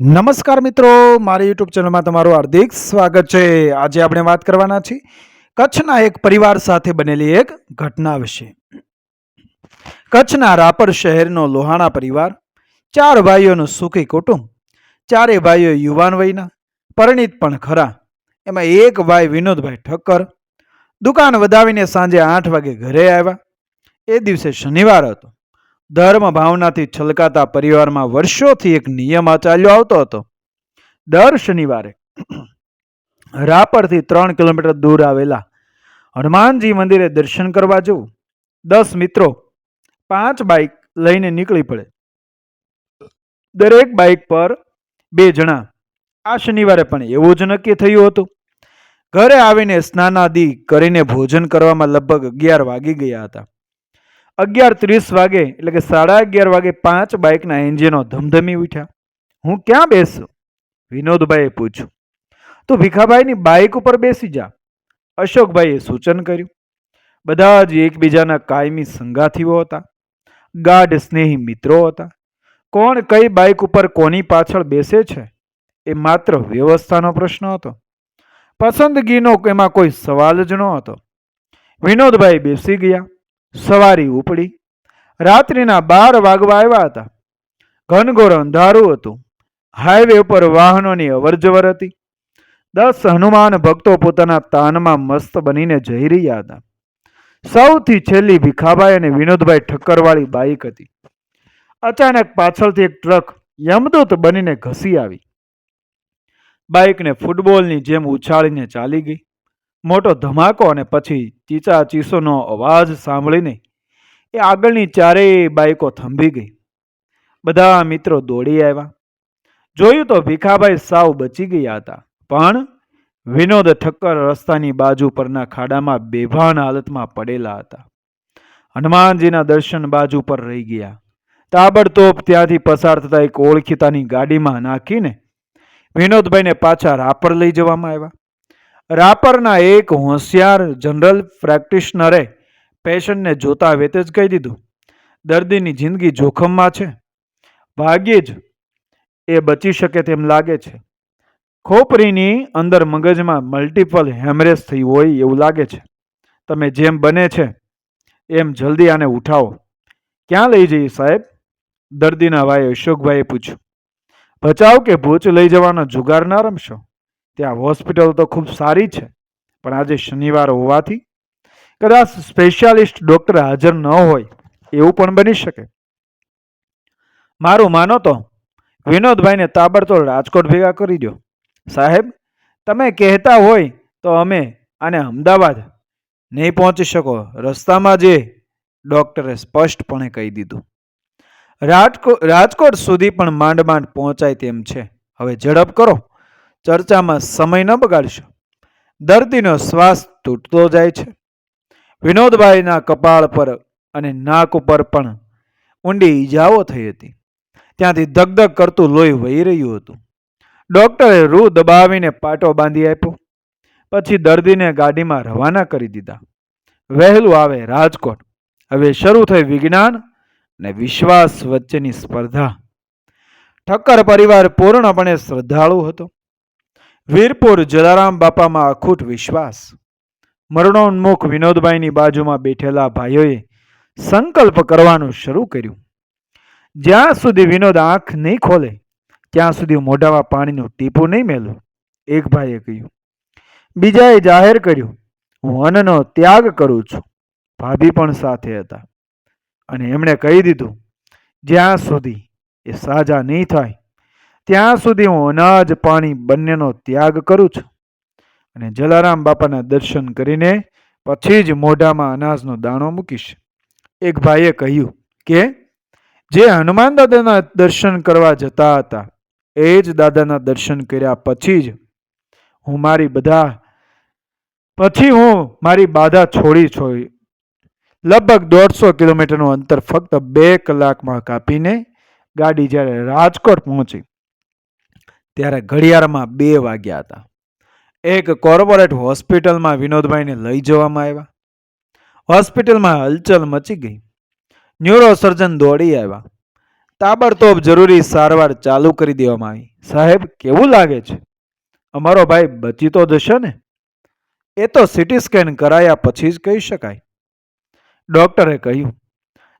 નમસ્કાર મિત્રો, મારી યુટ્યુબ ચેનલમાં તમારું હાર્દિક સ્વાગત છે. આજે આપણે વાત કરવાના છીએ કચ્છના એક પરિવાર સાથે બનેલી એક ઘટના વિશે. કચ્છના રાપર શહેરનો લોહાણા પરિવાર, ચાર ભાઈઓનું સુખી કુટુંબ, ચારે ભાઈઓ યુવાન વયના, પરિણિત પણ ખરા. એમાં એક ભાઈ વિનોદભાઈ ઠક્કર, દુકાન વધાવીને સાંજે આઠ વાગે ઘરે આવ્યા. એ દિવસે શનિવાર હતો. ધર્મ ભાવનાથી છલકાતા પરિવારમાં વર્ષોથી એક નિયમ ચાલ્યો આવતો હતો. દર શનિવારે રાપરથી ત્રણ કિલોમીટર દૂર આવેલા હનુમાનજી મંદિરે દર્શન કરવા જવું. દસ મિત્રો પાંચ બાઇક લઈને નીકળી પડે. દરેક બાઇક પર બે જણા. આ શનિવારે પણ એવું જ નક્કી થયું હતું. ઘરે આવીને સ્નાનાદિ કરીને ભોજન કરવામાં લગભગ અગિયાર વાગી ગયા હતા. અગિયાર ત્રીસ વાગે, એટલે કે સાડા અગિયાર વાગે પાંચ બાઇકના એન્જિનો ધમધમી ઉઠ્યા. હું ક્યાં બેસું? વિનોદભાઈએ પૂછ્યું. તું ભીખાભાઈની બાઇક ઉપર બેસી જા. અશોકભાઈએ સૂચન કર્યું. બધા જ એકબીજાના કાયમી સંગાથીઓ હતા. ગાઢ સ્નેહી મિત્રો હતા. કોણ કઈ બાઇક ઉપર કોની પાછળ બેસે છે? એ માત્ર વ્યવસ્થાનો પ્રશ્ન હતો. પસંદગીનો એમાં કોઈ સવાલ જ ન હતો વિનોદભાઈ બેસી ગયા. સવારી ઉપડી. રાત્રિના બાર વાગવા આવ્યા હતા. ઘનઘોર અંધારું હતું. હાઈવે ઉપર વાહનોની અવરજવર હતી. દસ હનુમાન ભક્તો પોતાના તાનમાં મસ્ત બનીને જઈ રહ્યા હતા. સૌથી છેલ્લી ભીખાભાઈ અને વિનોદભાઈ ઠક્કરવાળી બાઇક હતી. અચાનક પાછળથી એક ટ્રક યમદૂત બનીને ઘસી આવી. બાઇકને ફૂટબોલની જેમ ઉછાળીને ચાલી ગઈ. મોટો ધમાકો અને પછી ચીચા ચીસોનો અવાજ સાંભળીને એ આગળની ચારેય બાઈકો થંભી ગઈ. બધા મિત્રો દોડી આવ્યા. જોયું તો ભીખાભાઈ સાવ બચી ગયા હતા. પણ વિનોદ ઠક્કર રસ્તાની બાજુ પરના ખાડામાં બેભાન હાલતમાં પડેલા હતા. હનુમાનજીના દર્શન બાજુ પર રહી ગયા. તાબડતોબ ત્યાંથી પસાર થતા એક ઓળખીતાની ગાડીમાં નાખીને વિનોદભાઈને પાછા રાપર લઈ જવામાં આવ્યા. રાપરના એક હોશિયાર જનરલ પ્રેક્ટિશનરે પેશન્ટને જોતા વેતે જ કહી દીધું, દર્દીની જિંદગી જોખમમાં છે. ભાગ્યે જ એ બચી શકે તેમ લાગે છે. ખોપરીની અંદર મગજમાં મલ્ટિપલ હેમરેજ થઈ હોય એવું લાગે છે. તમે જેમ બને છે, એમ જલ્દી આને ઉઠાવો. ક્યાં લઈ જઈએ સાહેબ? દર્દીના ભાઈ અશોકભાઈએ પૂછ્યું. બચાવ કે ભૂચ લઈ જવાનો જુગાર ના રમશો? ત્યાં હોસ્પિટલ તો ખૂબ સારી છે, પણ આજે શનિવાર હોવાથી કદાચ સ્પેશિયાલિસ્ટ ડૉક્ટર હાજર ન હોય એવું પણ બની શકે. મારું માનો તો વિનોદભાઈને તાબડતોડ રાજકોટ ભેગા કરી દો સાહેબ, તમે કહેતા હોય તો અમે આને અમદાવાદ નહીં પહોંચી શકો. રસ્તામાં જે ડૉક્ટરે સ્પષ્ટપણે કહી દીધું. રાજકોટ રાજકોટ સુધી પણ માંડ માંડ પહોંચાય તેમ છે. હવે ઝડપ કરો. ચર્ચામાં સમય ન બગાડશો. દર્દીનો શ્વાસ તૂટતો જાય છે. વિનોદભાઈના કપાળ પર અને નાક ઉપર પણ ઊંડી ઈજાઓ થઈ હતી. ત્યાંથી ધગધગ કરતું લોહી વહી રહ્યું હતું. ડૉક્ટરે રૂ દબાવીને પાટો બાંધી આપ્યો. પછી દર્દીને ગાડીમાં રવાના કરી દીધા. વહેલું આવે રાજકોટ. હવે શરૂ થઈ વિજ્ઞાન અને વિશ્વાસ વચ્ચેની સ્પર્ધા. ઠક્કર પરિવાર પૂર્ણપણે શ્રદ્ધાળુ હતો. વીરપુર જલારામ બાપામાં અખૂટ વિશ્વાસ. મરણોન્મુખ વિનોદભાઈની બાજુમાં બેઠેલા ભાઈઓએ સંકલ્પ કરવાનું શરૂ કર્યું. જ્યાં સુધી વિનોદ આંખ નહીં ખોલે, ત્યાં સુધી મોઢામાં પાણીનું ટીપું નહીં મેલું, એક ભાઈએ કહ્યું. બીજાએ જાહેર કર્યું, હું અન્નનો ત્યાગ કરું છું. ભાભી પણ સાથે હતા. અને એમણે કહી દીધું, જ્યાં સુધી એ સાજા નહીં થાય ત્યાં સુધી હું અનાજ, પાણી બંનેનો ત્યાગ કરું છું. અને જલારામ બાપાના દર્શન કરીને પછી જ મોઢામાં અનાજનો દાણો મૂકીશ. એક ભાઈએ કહ્યું કે, જે હનુમાન દાદાના દર્શન કરવા જતા હતા, એ જ દાદાના દર્શન કર્યા પછી જ હું મારી બધા, પછી હું મારી બાધા છોડી છોડી, લગભગ દોઢસો કિલોમીટરનું અંતર ફક્ત બે કલાકમાં કાપીને ગાડી જ્યારે રાજકોટ પહોંચી ત્યારે ઘડિયાળમાં બે વાગ્યા હતા. એક કોર્પોરેટ હોસ્પિટલમાં વિનોદભાઈને લઈ જવામાં આવ્યા. હોસ્પિટલમાં હલચલ મચી ગઈ. ન્યુરોસર્જન દોડી આવ્યા. તાબડતોબ જરૂરી સારવાર ચાલુ કરી દેવામાં આવી. સાહેબ, કેવું લાગે છે? અમારો ભાઈ બચી તો જશે ને? એ તો સિટી સ્કેન કરાયા પછી જ કહી શકાય. ડૉક્ટરે કહ્યું,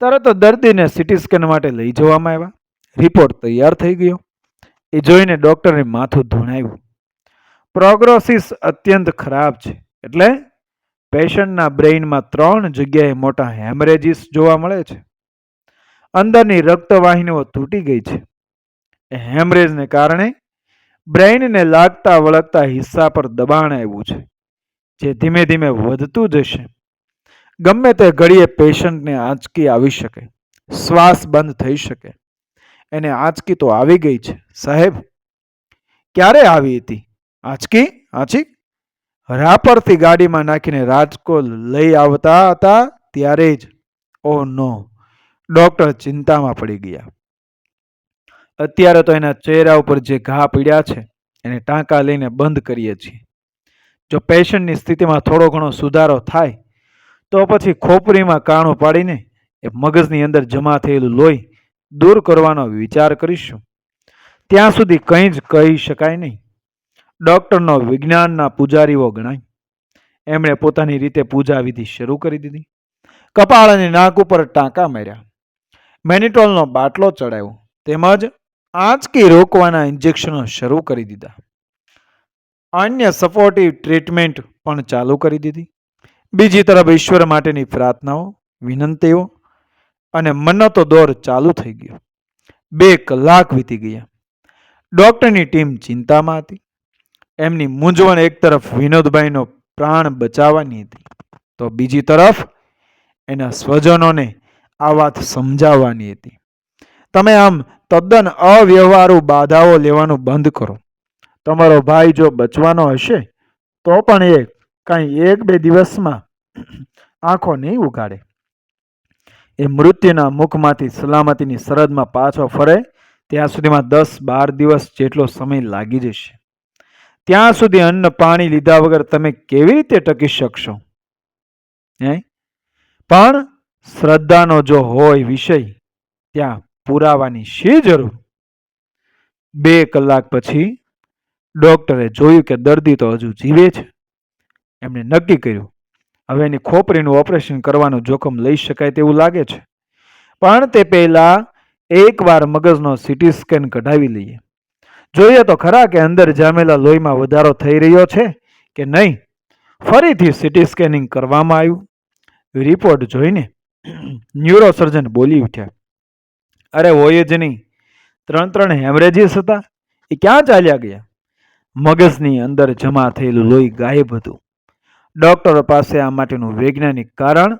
તરત દર્દીને સિટી સ્કેન માટે લઈ જવામાં આવ્યા. રિપોર્ટ તૈયાર થઈ ગયો. એ જોઈને ડૉક્ટરને માથું ધૂણાયું પ્રોગ્રોસિસ અત્યંત ખરાબ છે. એટલે પેશન્ટના બ્રેઇનમાં ત્રણ જગ્યાએ મોટા હેમરેજીસ જોવા મળે છે. અંદરની રક્તવાહિનીઓ તૂટી ગઈ છે. એ હેમરેજને કારણે બ્રેઇનને લાગતા વળગતા હિસ્સા પર દબાણ આવ્યું છે, જે ધીમે ધીમે વધતું જશે. ગમે તે ઘડીએ પેશન્ટને આંચકી આવી શકે. શ્વાસ બંધ થઈ શકે. એને આંચકી તો આવી ગઈ છે. સાહેબ, ક્યારે આવી હતી? આંચકી? આંચી રાપરથી ગાડીમાં નાખીને રાજકોટ લઈ આવતા હતા ત્યારે જ. ઓ નો, ડોક્ટર ચિંતામાં પડી ગયા. અત્યારે તો એના ચહેરા ઉપર જે ઘા પીડ્યા છે, એને ટાંકા લઈને બંધ કરીએ છીએ. જો પેશન્ટની સ્થિતિમાં થોડો ઘણો સુધારો થાય, તો પછી ખોપરીમાં કાણું પાડીને એ મગજની અંદર જમા થયેલું લોહી દૂર કરવાનો વિચાર કરીશું. ત્યાં સુધી કંઈ જ કહી શકાય નહીં. ડૉક્ટરનો વિજ્ઞાનના પૂજારીઓ ગણાય. એમણે પોતાની રીતે પૂજા વિધિ શરૂ કરી દીધી. કપાળ અને નાક ઉપર ટાંકા માર્યા. મેનિટોલનો બાટલો ચડાવ્યો તેમજ આંચકી રોકવાના ઇન્જેક્શનો શરૂ કરી દીધા. અન્ય સપોર્ટિવ ટ્રીટમેન્ટ પણ ચાલુ કરી દીધી. બીજી તરફ ઈશ્વર માટેની પ્રાર્થનાઓ, વિનંતીઓ અને મન્નતો દોર ચાલુ થઈ ગયો. બે કલાક વીતી ગયા. ડૉક્ટરની ટીમ ચિંતામાં હતી. એમની મૂંઝવણ એક તરફ વિનોદભાઈનો પ્રાણ બચાવવાની હતી. તો બીજી તરફ એના સ્વજનોને આ વાત સમજાવવાની હતી. તમે આમ તદ્દન અવ્યવહારુ બાધાઓ લેવાનું બંધ કરો. તમારો ભાઈ જો બચવાનો હશે, તો પણ એ કાંઈ એક બે દિવસમાં આંખો નહીં ઉગાડે એ મૃત્યુના મુખમાંથી સલામતીની સરહદમાં પાછો ફરે, ત્યાં સુધીમાં દસ બાર દિવસ જેટલો સમય લાગી જશે. ત્યાં સુધી અન્ન પાણી લીધા વગર તમે કેવી રીતે ટકી શકશો? હે? પણ શ્રદ્ધાનો જો હોય વિષય, ત્યાં પુરાવાની શી જરૂર? બે કલાક પછી ડોક્ટરે જોયું કે દર્દી તો હજુ જીવે છે. એમણે નક્કી કર્યું હવે એની ખોપરીનું ઓપરેશન કરવાનું જોખમ લઈ શકાય તેવું લાગે છે. પણ તે પહેલાં એકવાર મગજનો સીટી સ્કેન કઢાવી લઈએ. જોઈએ તો ખરા કે અંદર જામેલા લોહીમાં વધારો થઈ રહ્યો છે કે નહીં? ફરીથી સીટી સ્કેનિંગ કરવામાં આવ્યું. રિપોર્ટ જોઈને ન્યુરોસર્જન બોલી ઉઠ્યા. અરે હોય જ નહીં. ત્રણ ત્રણ હેમરેજીસ હતા. એ ક્યાં ચાલ્યા ગયા? મગજની અંદર જમા થયેલું લોહી ગાયબ હતું. ડોક્ટરો પાસે આ માટેનું વૈજ્ઞાનિક કારણ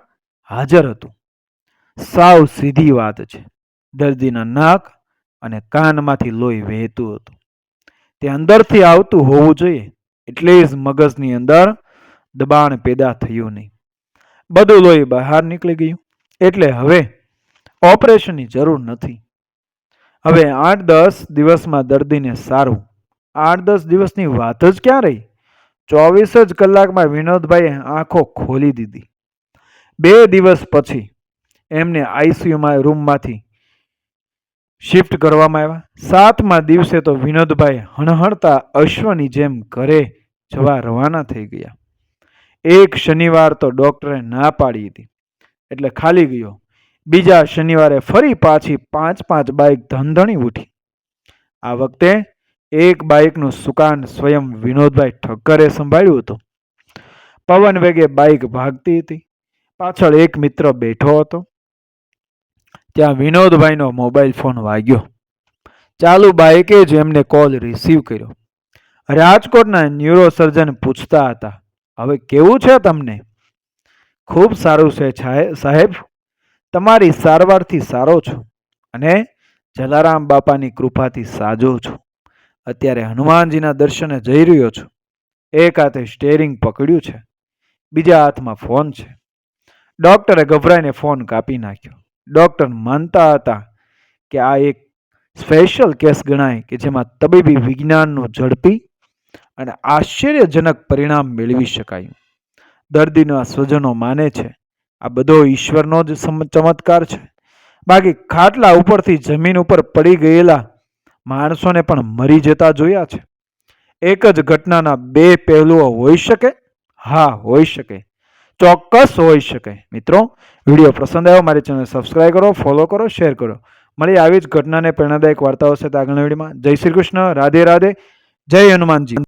હાજર હતું. સાવ સીધી વાત છે. દર્દીના નાક અને કાનમાંથી લોહી વહેતું હતું. તે અંદરથી આવતું હોવું જોઈએ. એટલે જ મગજની અંદર દબાણ પેદા થયું નહીં. બધું લોહી બહાર નીકળી ગયું. એટલે હવે ઓપરેશનની જરૂર નથી. હવે આઠ દસ દિવસમાં દર્દીને સારું. આઠ દસ દિવસની વાત જ ક્યાં રહી? ચોવીસ જ કલાકમાં વિનોદભાઈએ આંખો ખોલી દીધી. બે દિવસ પછી એમને આઈસીયુમાં રૂમમાંથી શિફ્ટ કરવામાં આવ્યા. સાતમા દિવસે તો વિનોદભાઈ હણહણતા અશ્વની જેમ ઘરે જવા રવાના થઈ ગયા. એક શનિવાર તો ડૉક્ટરે ના પાડી હતી. એટલે ખાલી ગયો. બીજા શનિવારે ફરી પાછી પાંચ પાંચ બાઇક ધંધણી ઉઠી. આ વખતે એક બાઇકનું સુકાન સ્વયં વિનોદભાઈ ઠક્કરે સંભાળ્યું હતું. પવન વેગે બાઇક ભાગતી હતી. પાછળ એક મિત્ર બેઠો હતો. ત્યાં વિનોદભાઈનો મોબાઈલ ફોન વાગ્યો. ચાલુ બાઇકે જ એમને કોલ રિસીવ કર્યો. રાજકોટના ન્યુરોસર્જન પૂછતા હતા, હવે કેવું છે તમને? ખૂબ સારું છે સાહેબ. તમારી સારવારથી સારો છું અને જલારામ બાપાની કૃપાથી સાજો છું. અત્યારે હનુમાનજીના દર્શને જઈ રહ્યો છું. એક હાથે સ્ટેરિંગ પકડ્યું છે, બીજા હાથમાં ફોન છે. ડોક્ટરે ગભરાઈને ફોન કાપી નાખ્યો. ડોક્ટર માનતા હતા કે આ એક સ્પેશિયલ કેસ ગણાય કે જેમાં તબીબી વિજ્ઞાનનું ઝડપી અને આશ્ચર્યજનક પરિણામ મેળવી શકાયું. દર્દીના સ્વજનો માને છે, આ બધો ઈશ્વરનો જ ચમત્કાર છે. બાકી ખાટલા ઉપરથી જમીન ઉપર પડી ગયેલા માણસોને પણ મરી જતા જોયા છે. એક જ ઘટનાના બે પહેલુઓ હોઈ શકે, હા, હોઈ શકે. ચોક્કસ હોઈ શકે. મિત્રો, વીડિયો પસંદ આવ્યો મારી ચેનલ સબસ્ક્રાઈબ કરો, ફોલો કરો, શેર કરો. મળી આવી જ ઘટનાને પ્રેરણાદાયક વાર્તાઓ સાથે આગળના વિડીયોમાં. જય શ્રી કૃષ્ણ. રાધે રાધે. જય હનુમાનજી.